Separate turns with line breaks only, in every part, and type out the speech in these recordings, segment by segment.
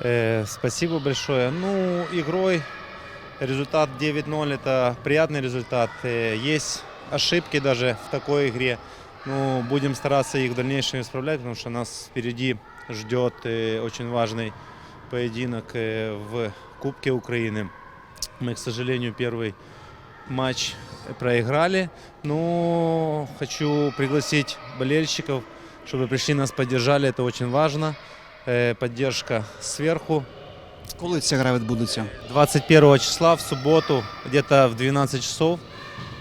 Э, Спасибо большое. Ну, игрой результат 9-0 это приятный результат. Э, Есть ошибки даже в такой игре. Ну, будем стараться их в дальнейшем исправлять, потому что нас впереди ждет э, очень важный поединок э, в Кубке Украины. Мы, к сожалению, первый матч проиграли. Но хочу пригласить болельщиков, чтобы пришли нас поддержали. Это очень важно. Э, Поддержка сверху.
Коли ця гра відбудеться?
21 числа в субботу, где-то в 12 часов.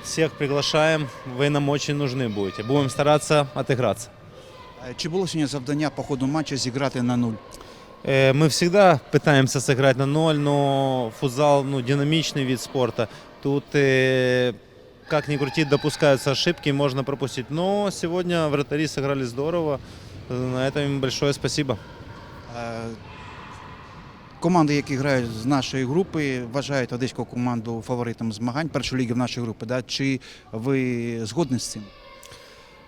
Всех приглашаем. Вы нам очень нужны будете. Будем стараться отыграться.
Е, Чи було сьогодні завдання по ходу матчу зіграти на нуль?
Э, Мы всегда пытаемся сыграть на ноль, но футзал ну, динамичный вид спорта. Тут, э, как ни крути, допускаются ошибки, можно пропустить. Но сегодня вратари сыграли здорово. Э, На этом им большое спасибо.
Е, Команди, які грають з нашої групи, вважають одеську команду фаворитом змагань першої ліги в нашій групі. Да? Чи ви згодні з цим?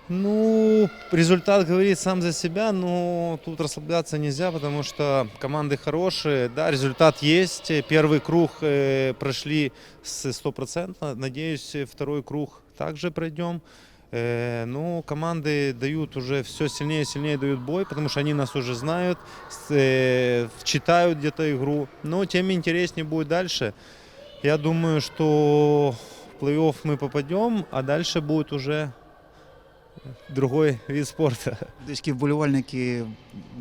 Ну, результат говорит сам за себя, но тут расслабляться нельзя, потому что команды хорошие. Да, результат есть. Первый круг э, прошли с стопроцентно. Надеюсь, второй круг также пройдем. Э, ну, команды дают уже все сильнее и сильнее дают бой, потому что они нас уже знают, с- э, читают где-то игру. Но тем интереснее будет дальше. Я думаю, что в плей-офф мы попадем, а дальше будет уже другой вид спорта.
Одеські вболівальники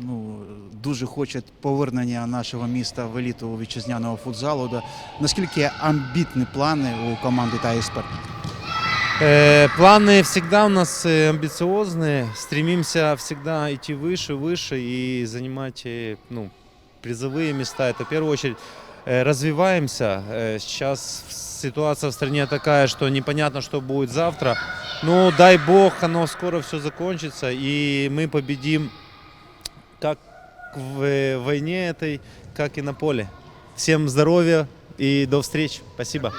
ну, дуже хочуть повернення нашого міста в еліту вітчизняного футзалу. Да? Наскільки амбітні плани у команди та експертів?
Э, Планы всегда у нас э, амбициозные. Стремимся всегда идти выше, выше и занимать э, ну, призовые места. Это в первую очередь развиваемся. Сейчас ситуация в стране такая, что непонятно, что будет завтра. Но дай бог, оно скоро все закончится, и мы победим как в войне этой, как и на поле. Всем здоровья и до встречи. Спасибо.